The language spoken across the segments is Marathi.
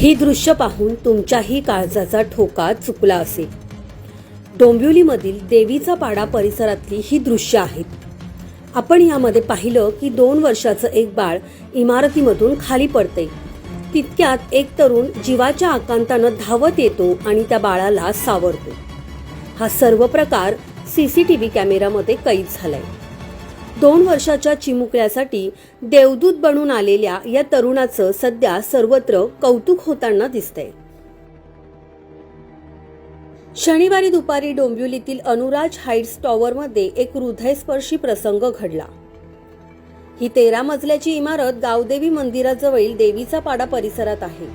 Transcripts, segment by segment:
ही दृश्य पाहून तुमच्याही काळजाचा ठोका चुकला असेल. डोंबिवलीमधील देवीचा पाडा परिसरातली ही दृश्य आहेत आपण यामध्ये पाहिलं की दोन वर्षाचं एक बाळ इमारतीमधून खाली पडते तितक्यात एक तरुण जीवाच्या आकांतानं धावत येतो आणि त्या बाळाला सावरतो. हा सर्व प्रकार सीसीटीव्ही कॅमेरामध्ये कैद झालाय. दोन वर्षाच्या चिमुकल्यासाठी देवदूत बनून आलेल्या या तरुणाचं सध्या सर्वत्र कौतुक होताना दिसतंय. शनिवारी दुपारी डोंबिवलीतील अनुराज हाईट्स टॉवरमध्ये एक हृदयस्पर्शी प्रसंग घडला. ही तेरा मजल्याची इमारत गावदेवी मंदिराजवळील देवीचा पाडा परिसरात आहे.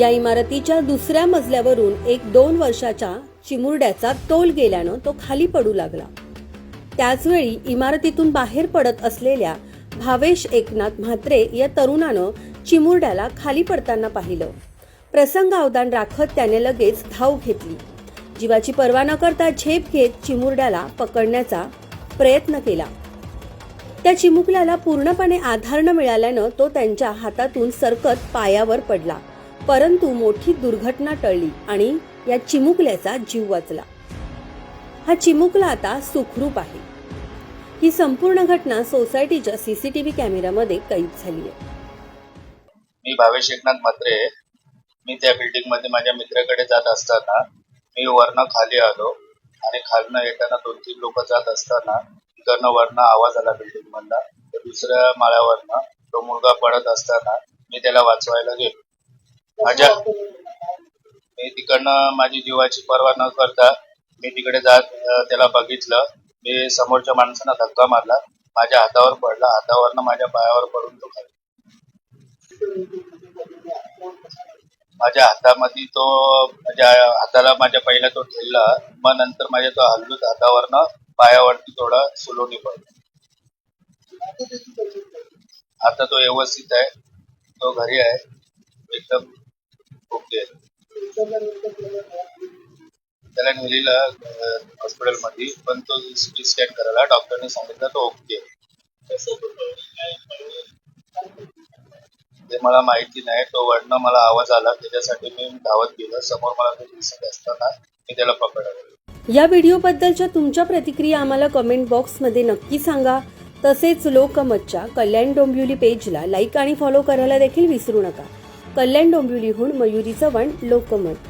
या इमारतीच्या दुसऱ्या मजल्यावरून एक दोन वर्षाच्या चिमुरड्याचा तोल गेल्यानं तो खाली पडू लागला. त्याचवेळी इमारतीतून बाहेर पडत असलेल्या भावेश एकनाथ म्हात्रे या तरुणानं चिमुरड्याला खाली पडताना पाहिलं. प्रसंग अवदान राखत त्याने लगेच धाव घेतली. जीवाची पर्वा न करता झेप घेत चिमुरड्याला पकडण्याचा प्रयत्न केला. त्या चिमुकल्याला पूर्णपणे आधार न मिळाल्यानं तो त्यांच्या हातातून सरकत पायावर पडला. परंतु मोठी दुर्घटना टळली आणि या चिमुकल्याचा जीव वाचला. हा चिमुकला आता सुखरूप आहे. ही संपूर्ण घटना सोसायटीच्या सीसीटीव्ही कॅमेऱ्यामध्ये कैद झाली आहे. मी भावेश एकनाथ म्हात्रे मी त्या बिल्डिंगमध्ये माझ्या मित्राकडे जात असताना मी वरनं खाली आलो आणि खालनं येताना दोन तीन लोक जात असताना तिकडनं वरनं आवाज आला बिल्डिंग मधला. तर दुसऱ्या माळ्यावरनं तो मुलगा पडत असताना मी त्याला वाचवायला गेलो. माझ्या मी तिकडनं माझी जीवाची पर्वा न करता मी तिकडे जात त्याला बघितलं. मी समोरच्या माणसानं धक्का मारला. माझ्या हातावर पडला. हातावरनं माझ्या पायावर पडून तो खाली माझ्या हातामध्ये तो माझ्या हाताला माझ्या पहिला तो ठेवला. मग नंतर माझ्या तो हल्लूच हातावरनं पायावरती थोडा सुलोनी पडला. आता तो व्यवस्थित आहे. तो घरी आहे. एकदम ओके. त्याला नेलेला हॉस्पिटलमध्ये पण तो सिटी स्कॅन करायला डॉक्टरने सांगितलं तो ओके ते मला माहिती नाही तो वडनं मला आवाज आला त्याच्यासाठी मी धावत गेलो समोर मला तो दिसत असताना मी त्याला पकडलं या व्हिडिओबद्दलच्या तुमच्या प्रतिक्रिया आम्हाला कमेंट बॉक्समध्ये नक्की सांगा. तसेच लोकमतच्या कल्याण डोंबिवली पेजला लाईक आणि फॉलो करायला देखील विसरू नका. कल्याण डोंबिवलीहून मयुरी चव्हाण लोकमत.